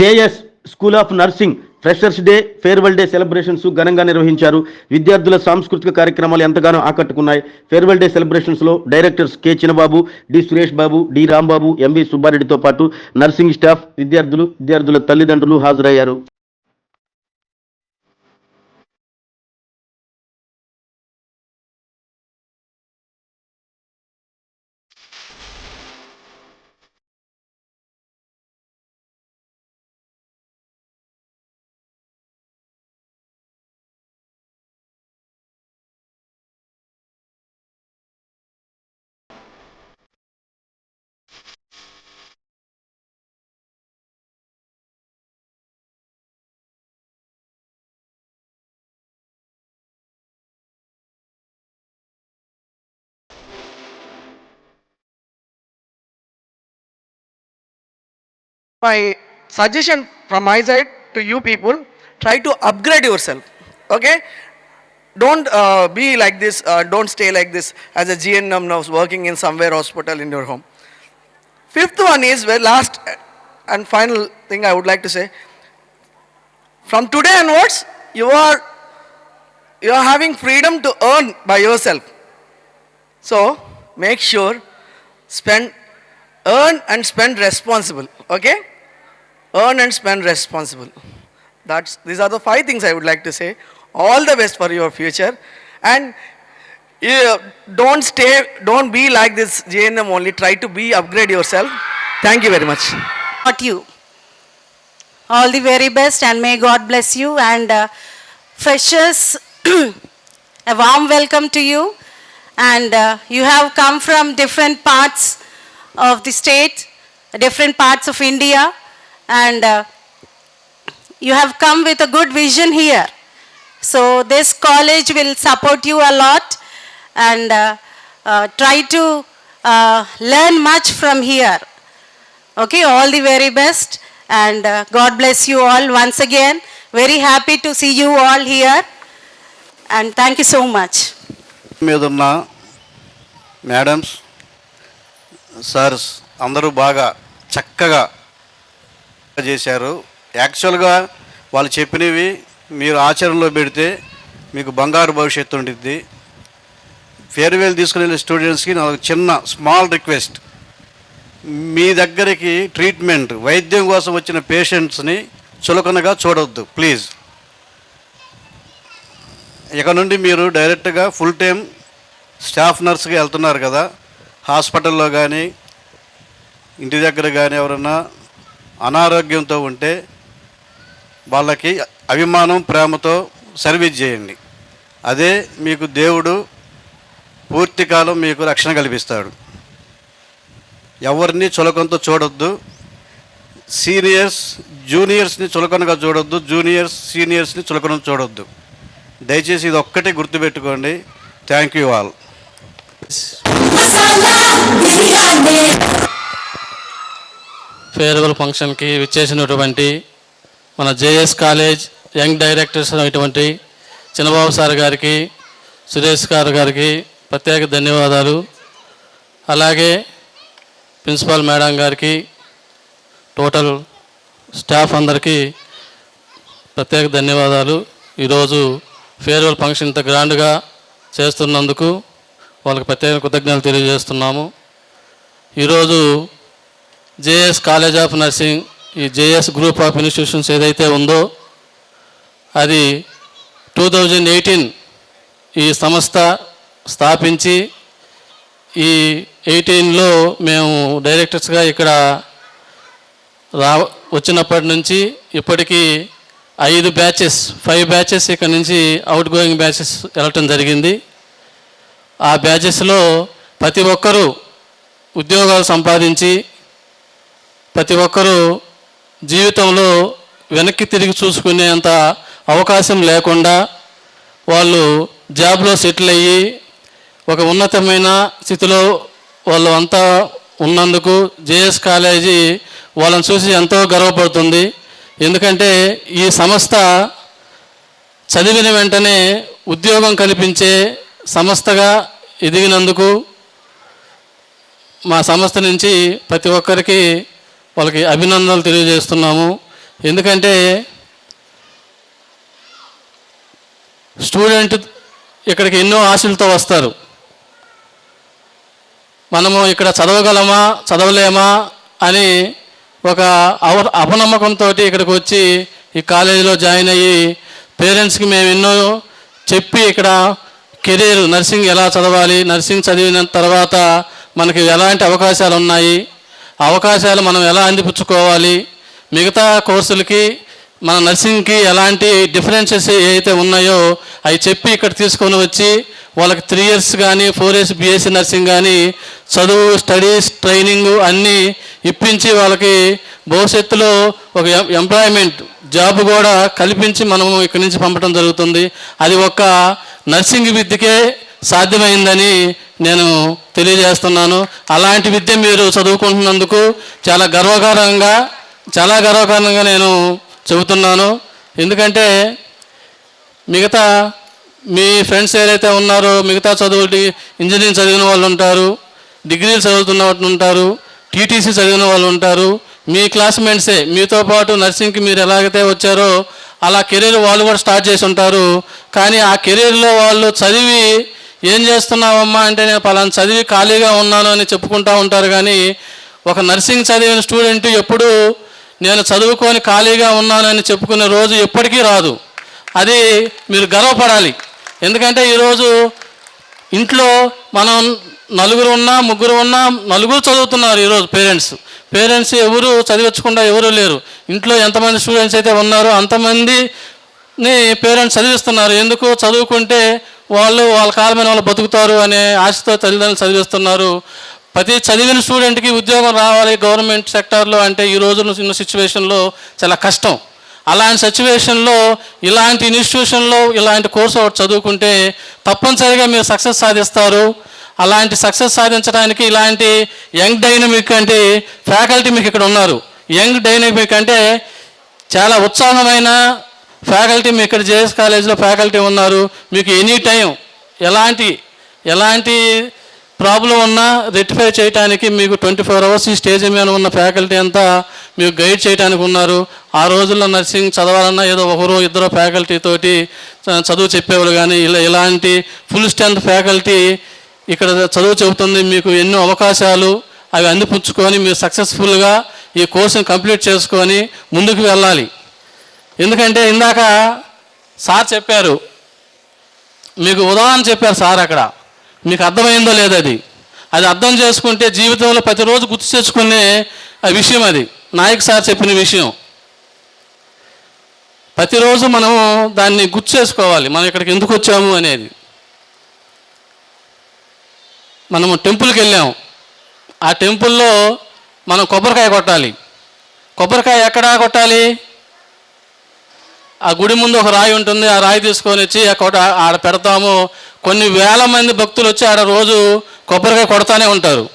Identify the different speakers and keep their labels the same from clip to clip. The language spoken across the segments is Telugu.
Speaker 1: JS school of nursing freshers day farewell day celebrations ఘనంగా నిర్వహించారు. విద్యార్థుల సాంస్కృతిక కార్యక్రమాలు ఎంతగానో ఆకట్టుకున్నాయి. Farewell day సెలబ్రేషన్స్లో directors K Chinnababu D Suresh Babu D Rambabu MV సుబ్బారెడ్డితో పాటు నర్సింగ్ స్టాఫ్ విద్యార్థులు విద్యార్థుల తల్లిదండ్రులు హాజరయ్యారు.
Speaker 2: My suggestion from my side to you people try to upgrade yourself okay? Don't uh, be like this uh, don't stay like this as a gnm now working in somewhere hospital in your home. Fifth one is where last and final thing i would like to say. From today onwards you are you are having freedom to earn by yourself. So make sure spend earn and spend responsible okay earn and spend responsible. That's these are the five things i would like to say. All the best for your future. And uh, don't stay don't be like this jnm only. Try to be upgrade yourself. Thank you very much.
Speaker 3: Not you. All the very best and may God bless you. And uh, freshers, a warm welcome to you. And uh, you have come from different parts of the state, different parts of India, and uh, you have come with a good vision here. So this college will support you a lot and uh, uh, try to uh, learn much from here. Okay, all the very best and uh, God bless you all once again. Very happy to see you all here and thank you so much.
Speaker 4: Madams sirs అందరూ బాగా చక్కగా చేశారు. యాక్చువల్గా వాళ్ళు చెప్పినవి మీరు ఆచరణలో పెడితే మీకు బంగారు భవిష్యత్తు ఉంటుంది ఫేర్వెల్ తీసుకుని వెళ్ళే స్టూడెంట్స్కి నాకు చిన్న స్మాల్ రిక్వెస్ట్ మీ దగ్గరికి ట్రీట్మెంట్ వైద్యం కోసం వచ్చిన పేషెంట్స్ని చులకనగా చూడొద్దు ప్లీజ్ ఇక నుండి మీరు డైరెక్ట్గా ఫుల్ టైం స్టాఫ్ నర్స్గా వెళ్తున్నారు కదా. హాస్పిటల్లో కానీ ఇంటి దగ్గర కానీ ఎవరన్నా అనారోగ్యంతో ఉంటే వాళ్ళకి అభిమానం ప్రేమతో సర్వీస్ చేయండి. అదే మీకు దేవుడు పూర్తికాలం మీకు రక్షణ కల్పిస్తాడు. ఎవరిని చులకంతో చూడొద్దు. సీనియర్స్ జూనియర్స్ని చులకనగా చూడొద్దు. జూనియర్స్ సీనియర్స్ని చులకన చూడొద్దు. దయచేసి ఇది ఒక్కటే గుర్తుపెట్టుకోండి. Thank you all.
Speaker 5: ఫేర్వెల్ ఫంక్షన్కి విచ్చేసినటువంటి మన జేఎస్ కాలేజ్ యంగ్ డైరెక్టర్స్ అయినటువంటి చిన్నబాబు సార్ గారికి సురేష్ గారు గారికి ప్రత్యేక ధన్యవాదాలు. అలాగే ప్రిన్సిపాల్ మేడం గారికి టోటల్ స్టాఫ్ అందరికీ ప్రత్యేక ధన్యవాదాలు. ఈరోజు ఫేర్వెల్ ఫంక్షన్ ఇంత గ్రాండ్గా చేస్తున్నందుకు వాళ్ళకి ప్రత్యేక కృతజ్ఞతలు తెలియజేస్తున్నాము. ఈరోజు జేఎస్ కాలేజ్ ఆఫ్ నర్సింగ్ ఈ జేఎస్ గ్రూప్ ఆఫ్ ఇన్స్టిట్యూషన్స్ ఏదైతే ఉందో అది టూ థౌజండ్ ఎయిటీన్ ఈ సంస్థ స్థాపించి ఈ ఎయిటీన్లో మేము డైరెక్టర్స్గా ఇక్కడ రా వచ్చినప్పటి నుంచి ఇప్పటికీ ఐదు బ్యాచెస్ ఫైవ్ బ్యాచెస్ ఇక్కడ నుంచి అవుట్ గోయింగ్ బ్యాచెస్ వెళ్ళటం జరిగింది. ఆ బ్యాచెస్లో ప్రతి ఒక్కరూ ఉద్యోగాలు సంపాదించి ప్రతి ఒక్కరూ జీవితంలో వెనక్కి తిరిగి చూసుకునేంత అవకాశం లేకుండా వాళ్ళు జాబ్లో సెటిల్ అయ్యి ఒక ఉన్నతమైన స్థితిలో వాళ్ళు అంతా ఉన్నందుకు జేఎస్ కాలేజీ వాళ్ళని చూసి ఎంతో గర్వపడుతుంది. ఎందుకంటే ఈ సంస్థ చదివిన వెంటనే ఉద్యోగం కల్పించే సంస్థగా ఎదిగినందుకు మా సంస్థ నుంచి ప్రతి ఒక్కరికి వాళ్ళకి అభినందనలు తెలియజేస్తున్నాము. ఎందుకంటే స్టూడెంట్ ఇక్కడికి ఎన్నో ఆశలతో వస్తారు. మనము ఇక్కడ చదవగలమా చదవలేమా అని ఒక అవ అపనమ్మకంతో ఇక్కడికి వచ్చి ఈ కాలేజీలో జాయిన్ అయ్యి పేరెంట్స్కి మేము ఎన్నో చెప్పి ఇక్కడ కెరీర్ నర్సింగ్ ఎలా చదవాలి నర్సింగ్ చదివిన తర్వాత మనకి ఎలాంటి అవకాశాలు ఉన్నాయి అవకాశాలు మనం ఎలా అందిపుచ్చుకోవాలి? మిగతా కోర్సులకి మన నర్సింగ్కి ఎలాంటి డిఫరెన్సెస్ ఏవైతే ఉన్నాయో అవి చెప్పి ఇక్కడ తీసుకొని వచ్చి వాళ్ళకి త్రీ ఇయర్స్ కానీ ఫోర్ ఇయర్స్ బీఎస్సీ నర్సింగ్ కానీ చదువు స్టడీస్ ట్రైనింగ్ అన్నీ ఇప్పించి వాళ్ళకి భవిష్యత్తులో ఒక ఎంప్లాయ్మెంట్ జాబ్ కూడా కల్పించి మనము ఇక్కడి నుంచి పంపడం జరుగుతుంది. అది ఒక నర్సింగ్ విద్యకే సాధ్యమైందని నేను తెలియజేస్తున్నాను. అలాంటి విద్య మీరు చదువుకుంటున్నందుకు చాలా గర్వకారంగా చాలా గర్వకారణంగా నేను చెబుతున్నాను. ఎందుకంటే మిగతా మీ ఫ్రెండ్స్ ఏదైతే ఉన్నారో మిగతా చదువుటి ఇంజనీరింగ్ చదివిన వాళ్ళు ఉంటారు డిగ్రీలు చదువుతున్న వాళ్ళు ఉంటారు టీటీసీ చదివిన వాళ్ళు ఉంటారు మీ క్లాస్మేట్సే మీతో పాటు నర్సింగ్కి మీరు ఎలాగైతే వచ్చారో అలా కెరీర్ వాళ్ళు కూడా స్టార్ట్ చేసి ఉంటారు. కానీ ఆ కెరీర్లో వాళ్ళు చదివి ఏం చేస్తున్నావమ్మా అంటే నేను పలానా చదివి ఖాళీగా ఉన్నాను అని చెప్పుకుంటూ ఉంటారు కానీ ఒక నర్సింగ్ చదివిన స్టూడెంట్ ఎప్పుడు నేను చదువుకొని ఖాళీగా ఉన్నానని చెప్పుకునే రోజు ఎప్పటికీ రాదు. అది మీరు గర్వపడాలి. ఎందుకంటే ఈరోజు ఇంట్లో మనం నలుగురు ఉన్నా ముగ్గురు ఉన్నా నలుగురు చదువుతున్నారు ఈరోజు పేరెంట్స్. పేరెంట్స్ ఎవరు చదివించకుండా ఎవరు లేరు. ఇంట్లో ఎంతమంది స్టూడెంట్స్ అయితే ఉన్నారో అంతమందిని పేరెంట్స్ చదివిస్తున్నారు. ఎందుకు? చదువుకుంటే వాళ్ళు వాళ్ళ కాలమైన వాళ్ళు బతుకుతారు అనే ఆశతో తల్లిదండ్రులు చదివిస్తున్నారు. ప్రతి చదివిన స్టూడెంట్కి ఉద్యోగం రావాలి గవర్నమెంట్ సెక్టార్లో అంటే ఈ రోజు ఉన్న సిచ్యువేషన్లో చాలా కష్టం. అలాంటి సిచ్యువేషన్లో ఇలాంటి ఇన్స్టిట్యూషన్లో ఇలాంటి కోర్సు ఒకటి చదువుకుంటే తప్పనిసరిగా మీరు సక్సెస్ సాధిస్తారు. అలాంటి సక్సెస్ సాధించడానికి ఇలాంటి యంగ్ డైనమిక్ అంటే ఫ్యాకల్టీ మీకు ఇక్కడ ఉన్నారు. యంగ్ డైనమిక్ అంటే చాలా ఉత్సాహమైన ఫ్యాకల్టీ మీ ఇక్కడ జేఎస్ కాలేజ్లో ఫ్యాకల్టీ ఉన్నారు. మీకు ఎనీ టైం ఎలాంటి ఎలాంటి ప్రాబ్లం ఉన్నా రెక్టిఫై చేయడానికి మీకు ట్వంటీ ఫోర్ అవర్స్ ఈ స్టేజ్ మీద ఉన్న ఫ్యాకల్టీ అంతా మీకు గైడ్ చేయడానికి ఉన్నారు. ఆ రోజుల్లో నర్సింగ్ చదవాలన్నా ఏదో ఒకరో ఇద్దరు ఫ్యాకల్టీ తోటి చదువు చెప్పేవాళ్ళు కానీ ఇలా ఇలాంటి ఫుల్ స్ట్రెంత్ ఫ్యాకల్టీ ఇక్కడ చదువు చెబుతుంది. మీకు ఎన్నో అవకాశాలు అవి అందిపుచ్చుకొని మీరు సక్సెస్ఫుల్గా ఈ కోర్సును కంప్లీట్ చేసుకొని ముందుకు వెళ్ళాలి. ఎందుకంటే ఇందాక సార్ చెప్పారు మీకు ఉదాహరణ చెప్పారు సార్ అక్కడ. మీకు అర్థమైందో లేదో అది. అది అర్థం చేసుకుంటే జీవితంలో ప్రతిరోజు గుర్తు తెచ్చుకునే ఆ విషయం అది. నాయక్ సార్ చెప్పిన విషయం. ప్రతిరోజు మనం దాన్ని గుర్తు చేసుకోవాలి. మనం ఇక్కడికి ఎందుకు వచ్చాము అనేది. మనము టెంపుల్కి వెళ్ళాము ఆ టెంపుల్లో మనం కొబ్బరికాయ కొట్టాలి. కొబ్బరికాయ ఎక్కడ కొట్టాలి? ఆ గుడి ముందు ఒక రాయి ఉంటుంది. ఆ రాయి తీసుకొని వచ్చి ఆ కొట ఆడ పెడతాము. కొన్ని వేల మంది భక్తులు వచ్చి ఆడ రోజు కొబ్బరికాయ కొడతానే ఉంటారు.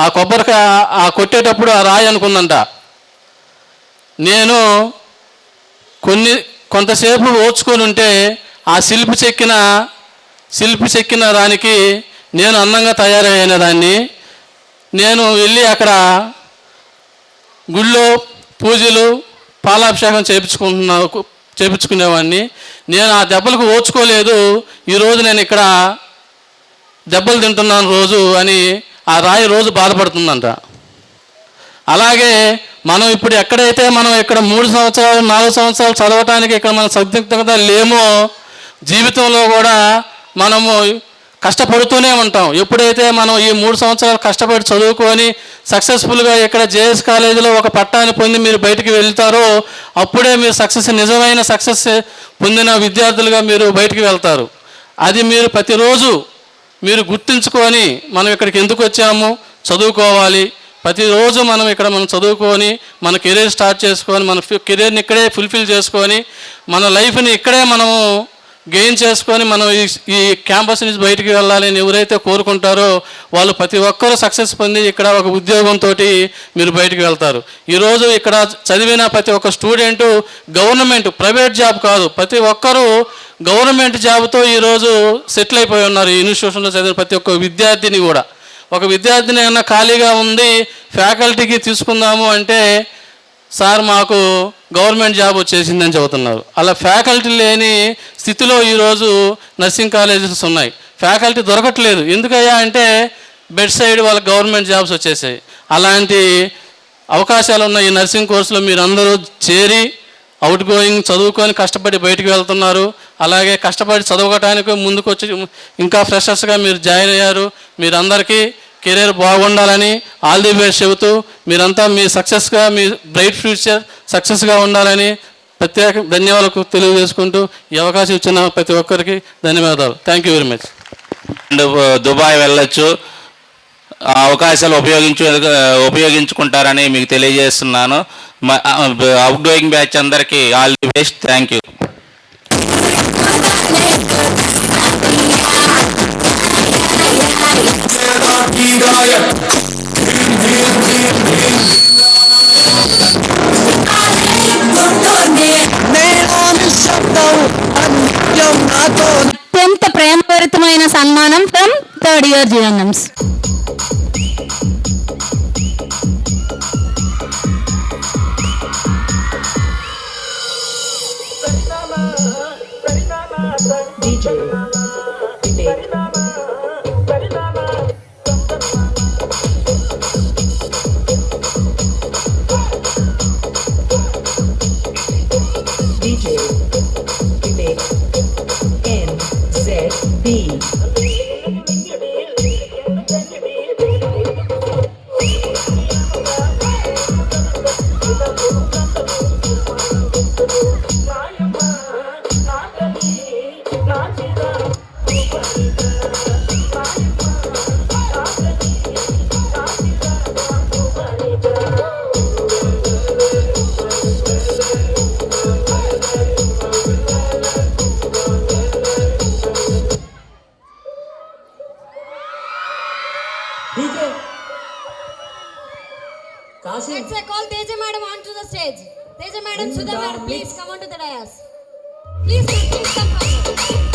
Speaker 5: ఆ కొబ్బరికాయ ఆ కొట్టేటప్పుడు ఆ రాయి అనుకుందంట. నేను కొన్ని కొంతసేపు ఓచుకొని ఉంటే ఆ శిల్పి చెక్కిన శిల్పి చెక్కిన దానికి నేను అందంగా తయారైన దాన్ని. నేను వెళ్ళి అక్కడ గుళ్ళో పూజలు పాలాభిషేకం చేయించుకుంటున్నా చేపించుకునేవాడిని. నేను ఆ దెబ్బలకు ఓచుకోలేదు. ఈరోజు నేను ఇక్కడ దెబ్బలు తింటున్నాను రోజు అని ఆ రాయి రోజు బాధపడుతుందంట. అలాగే మనం ఇప్పుడు ఎక్కడైతే మనం ఇక్కడ మూడు సంవత్సరాలు నాలుగు సంవత్సరాలు చదవటానికి ఇక్కడ మనం సందిగ్ధత లేమో జీవితంలో కూడా మనము కష్టపడుతూనే ఉంటాం. ఎప్పుడైతే మనం ఈ మూడు సంవత్సరాలు కష్టపడి చదువుకొని సక్సెస్ఫుల్గా ఇక్కడ జేఎస్ కాలేజీలో ఒక పట్టాన్ని పొంది మీరు బయటికి వెళ్తారో అప్పుడే మీరు సక్సెస్ నిజమైన సక్సెస్ పొందిన విద్యార్థులుగా మీరు బయటికి వెళ్తారు. అది మీరు ప్రతిరోజు మీరు గుర్తుంచుకొని మనం ఇక్కడికి ఎందుకు వచ్చాము చదువుకోవాలి. ప్రతిరోజు మనం ఇక్కడ మనం చదువుకొని మన కెరీర్ స్టార్ట్ చేసుకొని మన కెరీర్ని ఇక్కడే ఫుల్ఫిల్ చేసుకొని మన లైఫ్ని ఇక్కడే మనము గెయిన్ చేసుకొని మనం ఈ ఈ క్యాంపస్ నుంచి బయటికి వెళ్ళాలని ఎవరైతే కోరుకుంటారో వాళ్ళు ప్రతి ఒక్కరూ సక్సెస్ పొంది ఇక్కడ ఒక ఉద్యోగంతో మీరు బయటికి వెళ్తారు. ఈరోజు ఇక్కడ చదివిన ప్రతి ఒక్క స్టూడెంట్ గవర్నమెంట్ ప్రైవేట్ జాబ్ కాదు ప్రతి ఒక్కరూ గవర్నమెంట్ జాబ్తో ఈరోజు సెటిల్ అయిపోయి ఉన్నారు. ఈ ఇన్స్టిట్యూషన్లో చదివిన ప్రతి ఒక్క విద్యార్థిని కూడా. ఒక విద్యార్థిని ఏమన్నా ఖాళీగా ఉంది ఫ్యాకల్టీకి తీసుకుందాము అంటే సార్ మాకు గవర్నమెంట్ జాబ్ వచ్చేసిందని చెబుతున్నారు. అలా ఫ్యాకల్టీ లేని స్థితిలో ఈరోజు నర్సింగ్ కాలేజెస్ ఉన్నాయి. ఫ్యాకల్టీ దొరకట్లేదు. ఎందుకయ్యా అంటే బెడ్ సైడ్ వాళ్ళకి గవర్నమెంట్ జాబ్స్ వచ్చేసాయి. అలాంటి అవకాశాలు ఉన్న ఈ నర్సింగ్ కోర్సులో మీరు అందరూ చేరి అవుట్ గోయింగ్ చదువుకొని కష్టపడి బయటకు వెళ్తున్నారు. అలాగే కష్టపడి చదవటానికి ముందుకు వచ్చి ఇంకా ఫ్రెషర్స్గా మీరు జాయిన్ అయ్యారు. మీరందరికీ కెరీర్ బాగుండాలని ఆల్ ది బెస్ట్ చెబుతూ మీరంతా మీ సక్సెస్గా మీ బ్రైట్ ఫ్యూచర్ సక్సెస్గా ఉండాలని ప్రత్యేక ధన్యవాదాలు తెలియజేసుకుంటూ ఈ అవకాశం ఇచ్చిన ప్రతి ఒక్కరికి ధన్యవాదాలు. Thank you very much
Speaker 6: and Dubai వెళ్ళొచ్చు. ఆ అవకాశాలు ఉపయోగించు ఉపయోగించుకుంటారని మీకు తెలియజేస్తున్నాను. అవుట్ గోయింగ్ బ్యాచ్ అందరికీ all the best. Thank you
Speaker 7: share the anthems.
Speaker 8: Let's uh, call Teja madam onto the stage. Teja madam, Sudha madam, please come onto the dais. Please come, please come forward.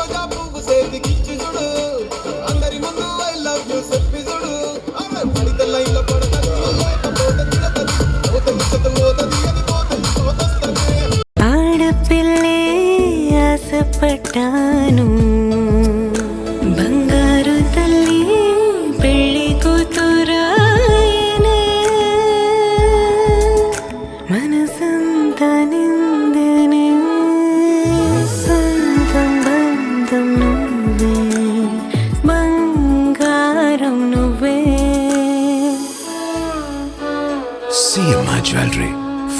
Speaker 9: రోజా పువ్వు చేతికిచ్చి చూడు. అందరి ముందు ఐ లవ్ యూ చెప్పి చూడు. పడితే
Speaker 7: ఆడపిల్లే ఆశపడ్డాను